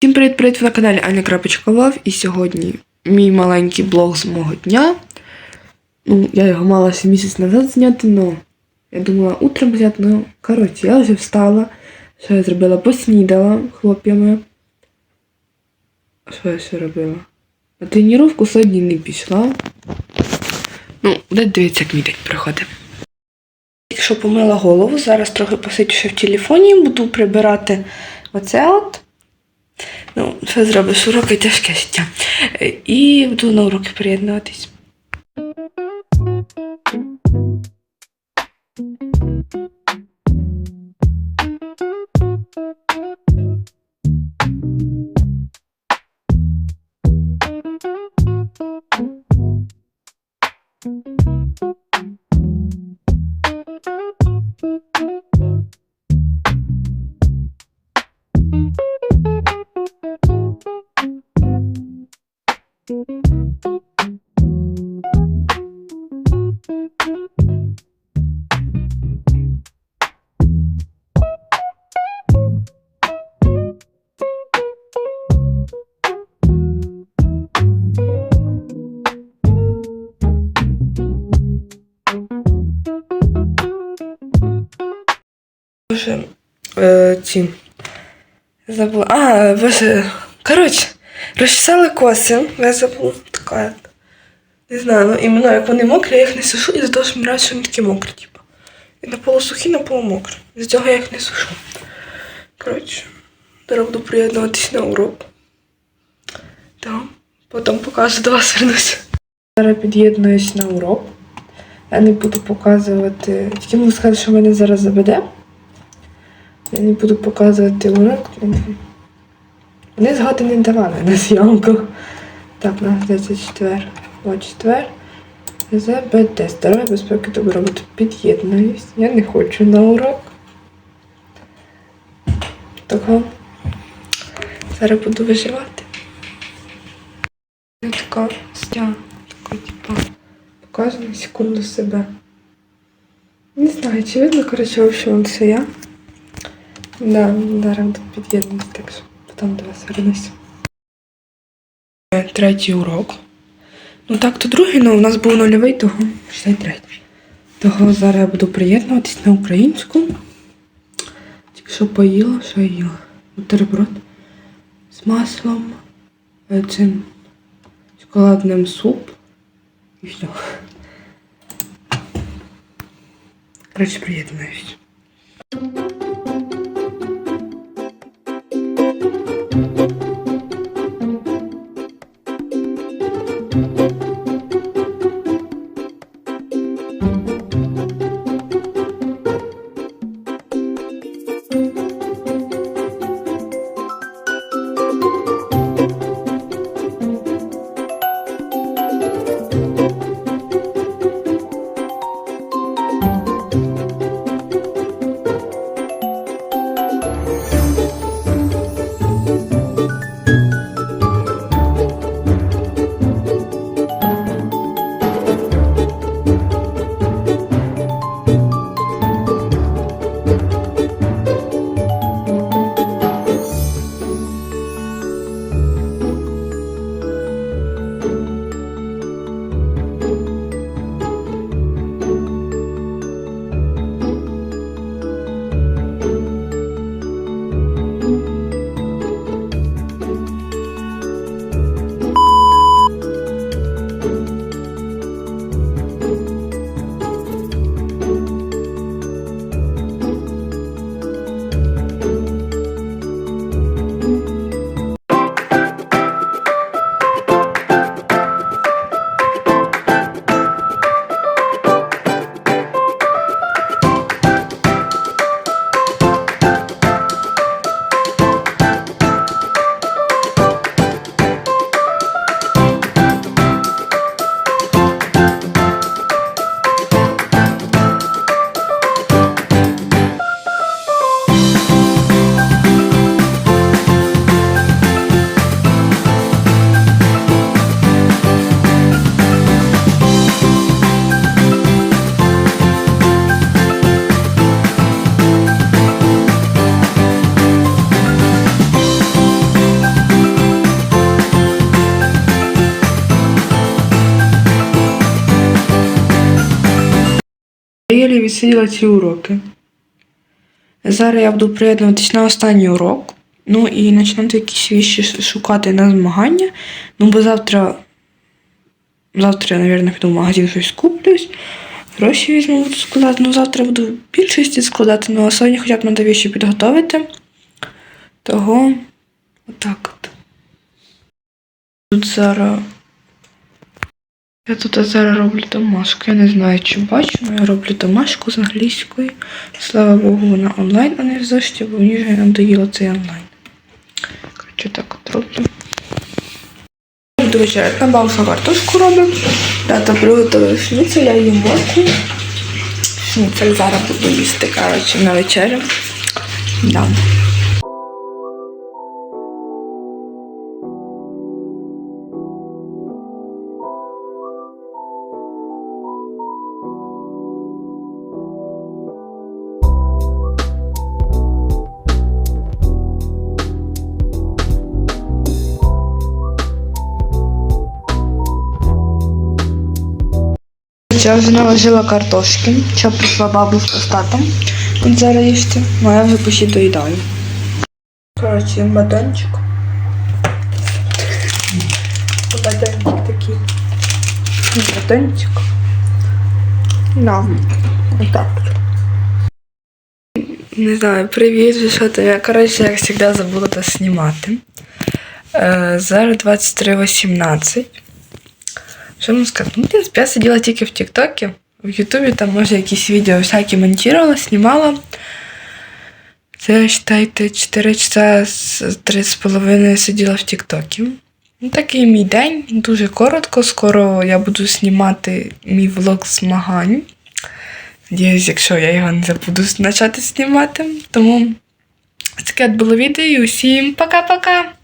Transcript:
Всім привіт-привіт! На каналі Аня Крапочколов. І сьогодні мій маленький блог з мого дня. Ну, я його мала ще місяць назад зняти, але я думала утром зняти, ну, коротше, я вже встала. Що я зробила? Поснідала хлоп'ями. Що я ще робила? На тренування сьогодні не пішла. Ну, де дивіться, як мій день проходить. Якщо помила голову, зараз трохи посидю ще в телефоні, буду прибирати оце от. Ну, що зробиш уроки тяжке життя. І буду на уроки приєднуватись. Боже, е, ці. Забула. А, боже. Коротше, розчесала коси. Я забула. Така. Не знаю, ну іменно як вони мокрі, я їх не сушу, і за того, що мені що вони такі мокрі, типу. І на полу сухі, на полу мокрі. З цього я їх не сушу. Коротше, зараз буду приєднуватись на урок. Так, потім покажу, до вас вернусь. Зараз під'єднуюсь на урок. Я не буду показувати. Тільки можу сказати, що мене зараз заведе. Я не буду показувати урок. Вони згоди не давали на зйомку. Так, у нас здається четвер. О, четвер. ЗБД. Здоров'я, безпеки, добробут. Під'єднуюсь. Я не хочу на урок. Того зараз буду виживати. Я така стя, така, показую на секунду себе. Не знаю, чи видно, коротше, общем, це я. Да, зараз буду під'єднатися, так що потім до вас вернусь. Третій урок. Ну так, то другий, ну у нас був нульовий, того ще й третій. Того зараз я буду приєднуватись на українську. Тільки що поїла, що я їла. Бутерброд з маслом, е, цим шоколадним суп і все. Коротше, приєднуюсь. Thank you. Відсиділа ці уроки. Зараз я буду приєднуватись на останній урок. Ну і починати якісь віші шукати на змагання. Ну, бо завтра. Завтра я, мабуть, піду в магазин щось куплюсь. Гроші візьму, буду складати. Ну, завтра буду більшості складати, ну а сьогодні хоча б треба віші підготовити. Того отак от. Тут зараз. Я тут зараз роблю домашку. Я не знаю, чи бачу, але я роблю домашку з англійської. Слава Богу, вона онлайн, а не зошиті, бо мені вже надоїло цей онлайн. Коротше, так от роблю. Вечеряти. На бабуся картошку робимо. Тата приготував шніцель, я їм морку. Шніцель зараз буду їсти, коротше, на вечерю. Да. Я вже наложила картошки. Що прийшла бабушка з татом. От зараз їсти. Ну, я вже почти доїдаю. Коротше, батончик. Батончик такий. Батончик. Да. Отак. Не знаю, привіт, що там. Я, коротше, як завжди забула це знімати. Е, зараз 23.18. Що можу сказати? Ну, в принципі, я сиділа тільки в Тіктокі. В Ютубі там, може, якісь відео всякі монтувала, знімала. Це, вважайте, 4 часа з 3,5 сиділа в Тіктокі. Ну, такий мій день, дуже коротко. Скоро я буду знімати мій влог змагань. Надіюсь, якщо я його не забуду почати знімати. Тому таке було відео і усім пока-пока!